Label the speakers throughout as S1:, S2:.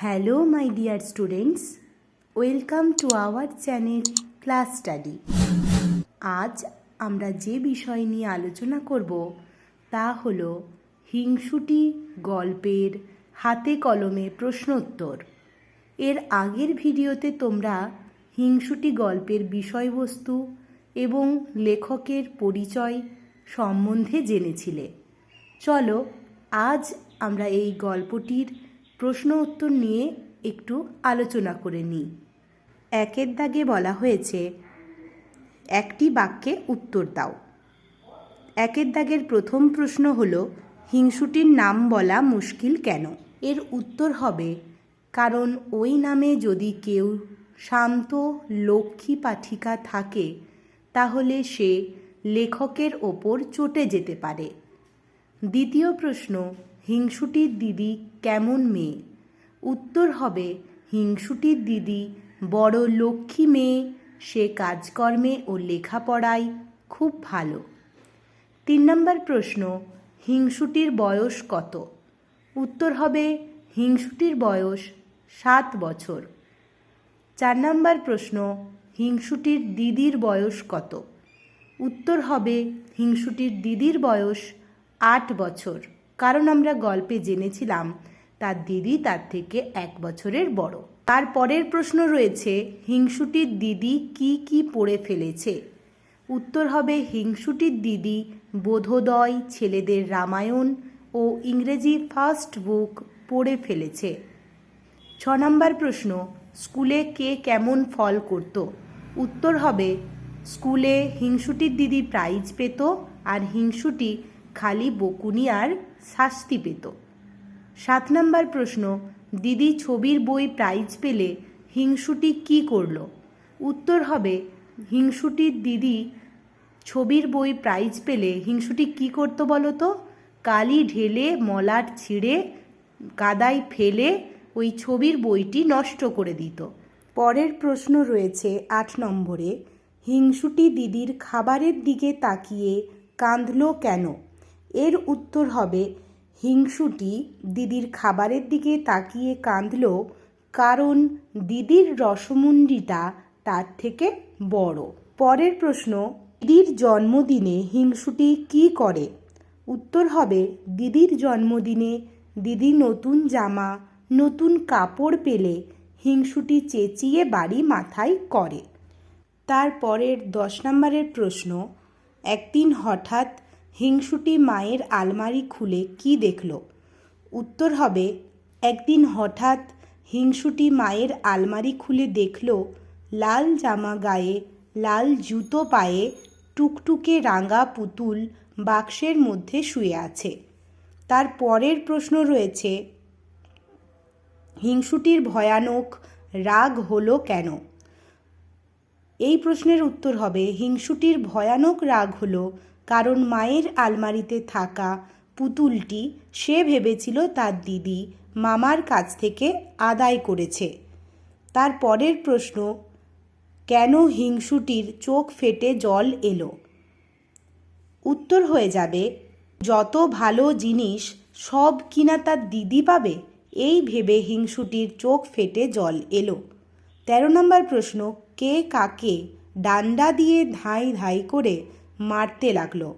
S1: Hello my dear students welcome to our channel class study আজ আমরা যে বিষয় নিয়ে আলোচনা করব, তা হল হিংসুটি গল্পের হাতে কলমে প্রশ্নোত্তর। এর আগের ভিডিওতে তোমরা হিংসুটি গল্পের বিষয়বস্তু এবং লেখকের পরিচয় সম্বন্ধে জেনেছিলে। চলো, আজ আমরা এই গল্পটির প্রশ্ন উত্তর নিয়ে একটু আলোচনা করে নিই। একের দাগে বলা হয়েছে, একটি বাক্যে উত্তর দাও। একের দাগের প্রথম প্রশ্ন হল, হিংসুটির নাম বলা মুশকিল কেন? এর উত্তর হবে, কারণ ওই নামে যদি কেউ শান্ত লক্ষ্মী পাঠিকা থাকে, তাহলে সে লেখকের ওপর চটে যেতে পারে। দ্বিতীয় প্রশ্ন হিংসুটির দিদি কেমন মেয়ে? উত্তর হবে হিংসুটির দিদি বড় লক্ষ্মী মেয়ে, সে কাজকর্মে ও লেখাপড়ায় খুব ভালো। তিন নম্বর প্রশ্ন, হিংসুটির বয়স কত? উত্তর হবে, হিংসুটির বয়স সাত বছর। চার নম্বর প্রশ্ন, হিংসুটির দিদির বয়স কত? উত্তর হবে, হিংসুটির দিদির বয়স আট বছর। কারণ আমরা গল্পে জেনেছিলাম, তার দিদি তার থেকে এক বছরের বড়। তার পরের প্রশ্ন রয়েছে, হিংসুটির দিদি কি কি পড়ে ফেলেছে? উত্তর হবে, হিংসুটির দিদি বোধোদয়, ছেলেদের রামায়ণ ও ইংরেজি ফার্স্ট বুক পড়ে ফেলেছে। ছ নম্বর প্রশ্ন, স্কুলে কে কেমন ফল করত? উত্তর হবে, স্কুলে হিংসুটির দিদি প্রাইজ পেত আর হিংসুটি খালি বকুনি আর শাস্তি পেত। সাত নম্বর প্রশ্ন, দিদি ছবির বই প্রাইজ পেলে হিংসুটি কি করল? উত্তর হবে, হিংসুটির দিদি ছবির বই প্রাইজ পেলে হিংসুটি কি করতো বলো তো কালি ঢেলে, মলাট ছিঁড়ে কাদায় ফেলে ওই ছবির বইটি নষ্ট করে দিত। পরের প্রশ্ন রয়েছে আট নম্বরে, হিংসুটি দিদির খাবারের দিকে তাকিয়ে কাঁদল কেন? এর উত্তর হবে, হিংসুটি দিদির খাবারের দিকে তাকিয়ে কাঁদল, কারণ দিদির রসমুন্ডিটা তার থেকে বড়। পরের প্রশ্ন, দিদির জন্মদিনে হিংসুটি কি করে? উত্তর হবে, দিদির জন্মদিনে দিদি নতুন জামা, নতুন কাপড় পেলে হিংসুটি চেঁচিয়ে বাড়ি মাথায় করে। তারপরের দশ নম্বরের প্রশ্ন, একদিন হঠাৎ হিংসুটি মায়ের আলমারি খুলে কি দেখল? উত্তর হবে, একদিন হঠাৎ হিংসুটি মায়ের আলমারি খুলে দেখল, লাল জামা গায়ে লাল জুতো পায়ে টুকটুকে রাঙা পুতুল বাক্সের মধ্যে শুয়ে আছে। তার পরের প্রশ্ন রয়েছে, হিংসুটির ভয়ানক রাগ হলো কেন? এই প্রশ্নের উত্তর হবে, হিংসুটির ভয়ানক রাগ হলো কারণ মায়ের আলমারিতে থাকা পুতুলটি সে ভেবেছিল তার দিদি মামার কাছ থেকে আদায় করেছে। তার পরের প্রশ্ন, কেন হিংসুটির চোখ ফেটে জল এলো? উত্তর হয়ে যাবে, যত ভালো জিনিস সব কিনা তার দিদি পাবে, এই ভেবে হিংসুটির চোখ ফেটে জল এলো। তেরো নম্বর প্রশ্ন, কে কাকে ডান্ডা দিয়ে ধাই ধাই করে মারতে লাগল।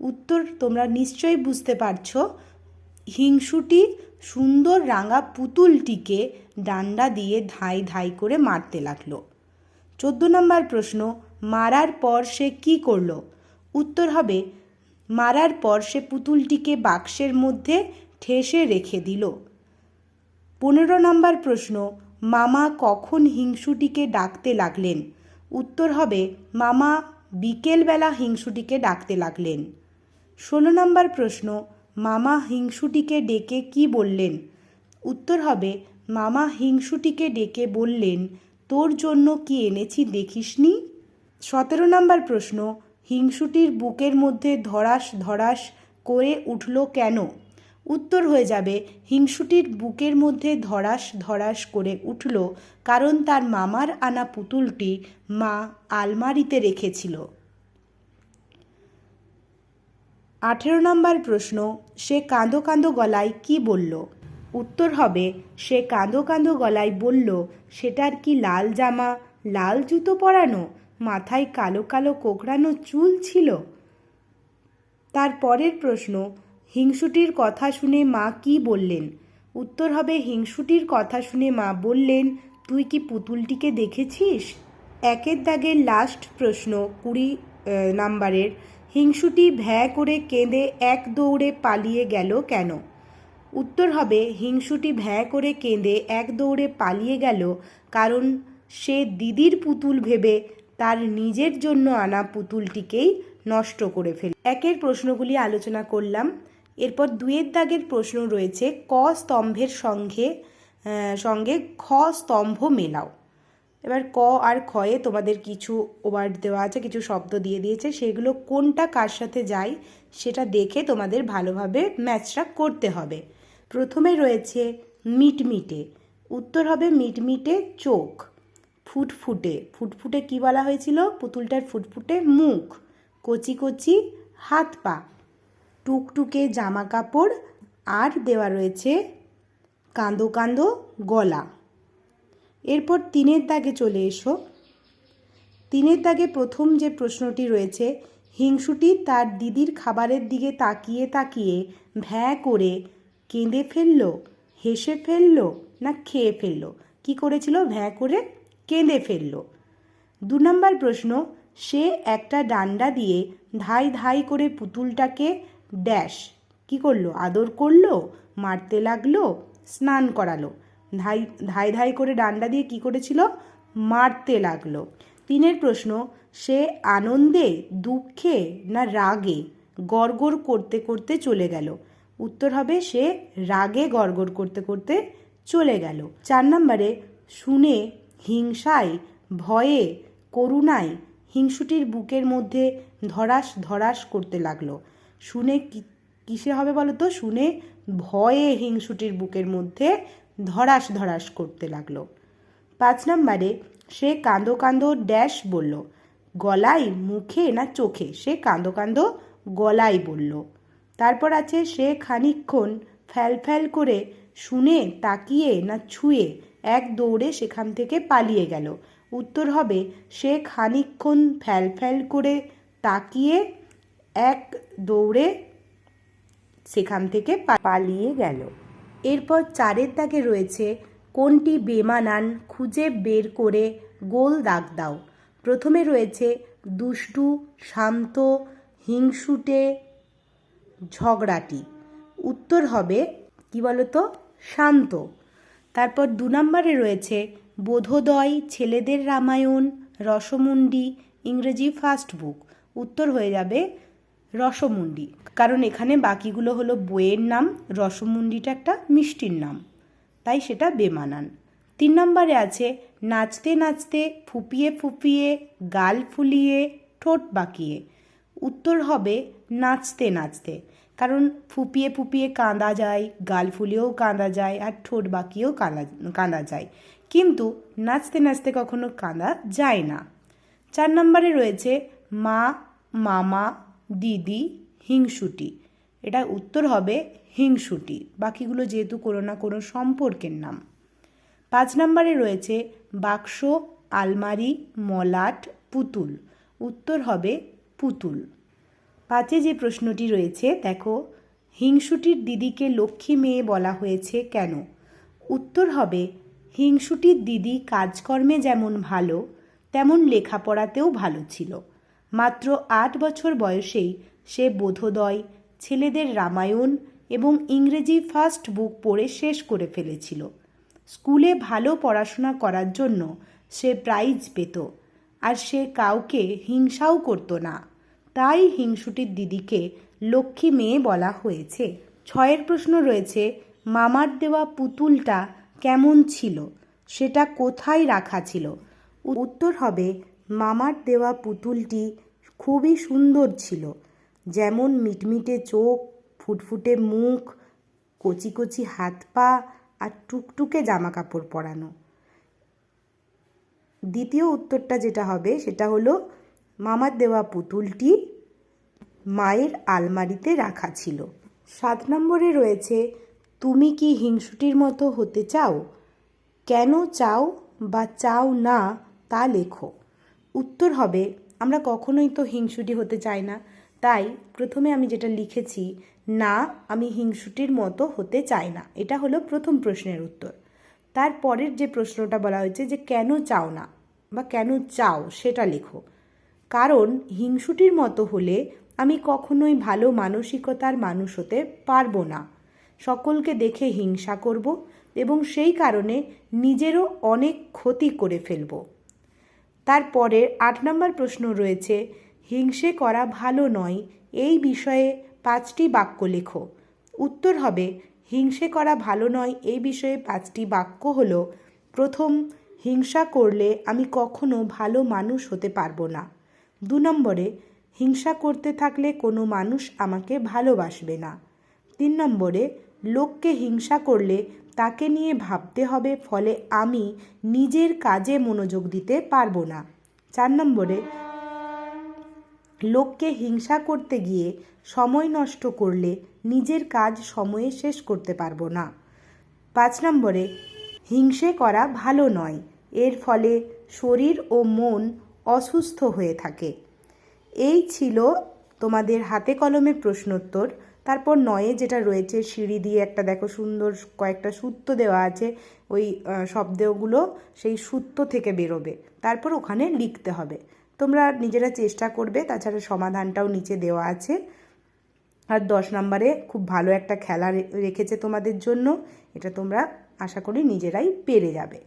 S1: উত্তর, তোমরা নিশ্চয়ই বুঝতে পারছ, হিংসুটি সুন্দর রাঙা পুতুলটিকে ডান্ডা দিয়ে ধাই ধাই করে মারতে লাগল। চোদ্দ নম্বর প্রশ্ন, মারার পর সে কি করল? উত্তর হবে, মারার পর সে পুতুলটিকে বাক্সের মধ্যে ঠেসে রেখে দিল। পনেরো নম্বর প্রশ্ন, মামা কখন হিংসুটিকে ডাকতে লাগলেন? উত্তর হবে, মামা বিকেলবেলা হিংসুটিকে ডাকতে লাগলেন। ষোলো নম্বর প্রশ্ন, মামা হিংসুটিকে ডেকে কি বললেন? উত্তর হবে, মামা হিংসুটিকে ডেকে বললেন, তোর জন্য কি এনেছি দেখিসনি? সতেরো নম্বর প্রশ্ন, হিংসুটির বুকের মধ্যে ধরাস ধরাস করে উঠল কেন? উত্তর হয়ে যাবে। হিংসুটির বুকের মধ্যে ধরাস ধরাস করে উঠল, কারণ তার মামার আনা পুতুলটি মা আলমারিতে রেখেছিল। আঠেরো নম্বর প্রশ্ন, সে কাঁদো কাঁদো গলায় কি বলল? উত্তর হবে, সে কাঁদো কাঁদো গলায় বলল, সেটার কি লাল জামা, লাল জুতো পরানো, মাথায় কালো কালো কোকড়ানো চুল ছিল? তার পরের প্রশ্ন হিংসুটির কথা শুনে মা কি বললেন? উত্তর হবে, হিংসুটির কথা শুনে মা বললেন, তুই কি পুতুলটিকে দেখেছিস? একের দাগের লাস্ট প্রশ্ন কুড়ি নাম্বারের, হিংসুটি ভ্যা করে কেঁদে এক দৌড়ে পালিয়ে গেল কেন? উত্তর হবে, হিংসুটি ভ্যা করে কেঁদে এক দৌড়ে পালিয়ে গেল কারণ সে দিদির পুতুল ভেবে তার নিজের জন্য আনা পুতুলটিকেই নষ্ট করে ফেল একের প্রশ্নগুলি আলোচনা করলাম। এরপর দুয়ের দাগের প্রশ্ন রয়েছে, ক স্তম্ভের সঙ্গে সঙ্গে খ স্তম্ভ মেলাও। এবার ক আর খয়ে তোমাদের কিছু ওয়ার্ড দেওয়া আছে, কিছু শব্দ দিয়ে দিয়েছে, সেগুলো কোনটা কার সাথে যায় সেটা দেখে তোমাদের ভালোভাবে ম্যাচটা করতে হবে। প্রথমে রয়েছে মিটমিটে, উত্তর হবে মিটমিটে চোখ, ফুটফুটে ফুটফুটে কি বলা হয়েছিল? পুতুলটার ফুটফুটে মুখ, কচি কচি হাত পা। টুকটুকে জামা কাপড় আর দেওয়া রয়েছে কাঁদো কাঁদো গলা। এরপর তিনের দাগে চলে এসো। তিনের দাগে প্রথম যে প্রশ্নটি রয়েছে, হিংসুটি তার দিদির খাবারের দিকে তাকিয়ে তাকিয়ে ভ্যা করে কেঁদে ফেলল, হেসে ফেলল না খেয়ে ফেলল? কি করেছিল? ভ্যাঁ করে কেঁদে ফেলল। দু নম্বর প্রশ্ন, সে একটা ডান্ডা দিয়ে ধাই ধাই করে পুতুলটাকে ড্যাশ। কি করল? আদর করল? মারতে লাগল? স্নান করালো। ধাই ধাই ধাই করে ডান্ডা দিয়ে কি করেছিল? মারতে লাগল। তিনের প্রশ্ন, সে আনন্দে, দুঃখে না রাগে গড়গড় করতে করতে চলে গেল? উত্তর হবে, সে রাগে গড়গড় করতে করতে চলে গেল। চার নম্বরে, শুনে, হিংসায়, ভয়ে, করুণায়, হিংসুটির বুকের মধ্যে ধরাস ধরাস করতে লাগল। শুনে কিসে হবে বলো তো শুনে ভয়ে হিংসুটির বুকের মধ্যে ধরাস ধরাস করতে লাগল। পাঁচ নম্বরে সে কাঁদো কাঁদো ড্যাশ বলল গলায় মুখে না চোখে? সে কাঁদো কাঁদো গলায় বলল। তারপর আছে সে খানিকক্ষণ ফ্যাল ফ্যাল করে শুনে, তাকিয়ে না ছুঁয়ে এক দৌড়ে সেখান থেকে পালিয়ে গেল। উত্তর হবে, সে খানিকক্ষণ ফ্যাল ফ্যাল করে তাকিয়ে এক দৌড়ে সেখান থেকে পালিয়ে গেল। এরপর চারের দাগে রয়েছে কোনটি বেমানান খুঁজে বের করে গোল দাগ দাও। প্রথমে রয়েছে দুষ্টু, শান্ত, হিংসুটে, ঝগড়াটি। উত্তর হবে কি বলতো? শান্ত। তারপর দু নম্বরে রয়েছে বোধোদয়, ছেলেদের রামায়ণ, রসমুন্ডি, ইংরেজি ফার্স্ট বুক। উত্তর হয়ে যাবে রসমুন্ডি। কারণ এখানে বাকিগুলো হলো বইয়ের নাম, রসমুন্ডিটা একটা মিষ্টির নাম। তাই সেটা বেমানান। তিন নম্বরে আছে, নাচতে নাচতে ফুপিয়ে ফুপিয়ে, গাল ফুলিয়ে, ঠোঁট বাঁকিয়ে। উত্তর হবে, নাচতে নাচতে। কারণ ফুপিয়ে ফুপিয়ে কাঁদা যায়, গাল ফুলিয়েও কাঁদা যায় আর ঠোঁট বাঁকিয়েও কাঁদা কাঁদা যায়। কিন্তু নাচতে নাচতে কখনো কাঁদা যায় না। চার নম্বরে রয়েছে, মা, মামা দিদি, হিংসুটি। এটা উত্তর হবে হিংসুটি। বাকিগুলো যেহেতু কোনো না কোনো সম্পর্কের নাম। পাঁচ নম্বরে রয়েছে বাক্স, আলমারি, মলাট, পুতুল। উত্তর হবে পুতুল। পাঁচে যে প্রশ্নটি রয়েছে, দেখো, হিংসুটির দিদিকে লক্ষ্মী মেয়ে বলা হয়েছে কেন? উত্তর হবে, হিংসুটির দিদি কাজকর্মে যেমন ভালো, তেমন লেখাপড়াতেও ভালো ছিল। মাত্র আট বছর বয়সেই সে বোধোদয়, ছেলেদের রামায়ণ এবং ইংরেজি ফার্স্ট বুক পড়ে শেষ করে ফেলেছিল। স্কুলে ভালো পড়াশোনা করার জন্য সে প্রাইজ পেত আর সে কাউকে হিংসাও করতো না। তাই হিংসুটির দিদিকে লক্ষ্মী মেয়ে বলা হয়েছে। ছয়ের প্রশ্ন রয়েছে, মামার দেওয়া পুতুলটা কেমন ছিল? সেটা কোথায় রাখা ছিল? উত্তর হবে মামার দেওয়া পুতুলটি খুবই সুন্দর ছিল। যেমন মিটমিটে চোখ, ফুটফুটে মুখ, কচি কচি হাত পা আর টুকটুকে জামা কাপড় পরানো। দ্বিতীয় উত্তরটা যেটা হবে সেটা হলো, মামার দেওয়া পুতুলটি মায়ের আলমারিতে রাখা ছিল। সাত নম্বরে রয়েছে, তুমি কি হিংসুটির মতো হতে চাও? কেন চাও বা চাও না তা লেখো। উত্তর হবে, আমরা কখনোই তো হিংসুটি হতে চাই না। তাই প্রথমে আমি যেটা লিখেছি, না, আমি হিংসুটির মতো হতে চাই না। এটা হলো প্রথম প্রশ্নের উত্তর। তারপরের যে প্রশ্নটা বলা হয়েছে যে, কেন চাও না বা কেন চাও, সেটা লেখো। কারণ হিংসুটির মতো হলে আমি কখনোই ভালো মানসিকতার মানুষ হতে পারব না। সকলকে দেখে হিংসা করব এবং সেই কারণে নিজেরও অনেক ক্ষতি করে ফেলব। তারপরে আট নম্বর প্রশ্ন রয়েছে, হিংসে করা ভালো নয়, এই বিষয়ে পাঁচটি বাক্য লেখো। উত্তর হবে, হিংসে করা ভালো নয়, এই বিষয়ে পাঁচটি বাক্য হল, প্রথম, হিংসা করলে আমি কখনো ভালো মানুষ হতে পারব না। দু নম্বরে, হিংসা করতে থাকলে কোনো মানুষ আমাকে ভালোবাসবে না। তিন নম্বরে, লোককে হিংসা করলে তাকে নিয়ে ভাবতে হবে, ফলে আমি নিজের কাজে মনোযোগ দিতে পারব না। চার নম্বরে, লোককে হিংসা করতে গিয়ে সময় নষ্ট করলে নিজের কাজ সময়ে শেষ করতে পারব না। পাঁচ নম্বরে, হিংসে করা ভালো নয়, এর ফলে শরীর ও মন অসুস্থ হয়ে থাকে। এই ছিল তোমাদের হাতে কলমে প্রশ্নোত্তর। তারপর নয়ে যেটা রয়েছে, সিঁড়ি দিয়ে একটা দেখো সুন্দর কয়েকটা সূত্র দেওয়া আছে, ওই শব্দগুলো সেই সূত্র থেকে বেরোবে। তারপর ওখানে লিখতে হবে। তোমরা নিজেরা চেষ্টা করবে, তাছাড়া সমাধানটাও নিচে দেওয়া আছে। আর দশ নম্বরে খুব ভালো একটা খেলা রেখেছে তোমাদের জন্য, এটা তোমরা আশা করি নিজেরাই পেরে যাবে।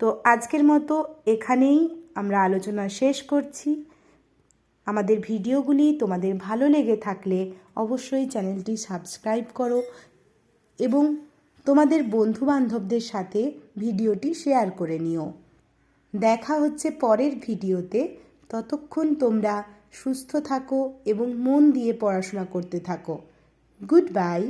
S1: তো আজকের মতো এখানেই আমরা আলোচনা শেষ করছি। আমাদের ভিডিওগুলি তোমাদের ভালো লেগে থাকলে অবশ্যই চ্যানেলটি সাবস্ক্রাইব করো এবং তোমাদের বন্ধুবান্ধবদের সাথে ভিডিওটি শেয়ার করে নিও। দেখা হচ্ছে পরের ভিডিওতে। ততক্ষণ তোমরা সুস্থ থাকো এবং মন দিয়ে পড়াশোনা করতে থাকো। Good bye.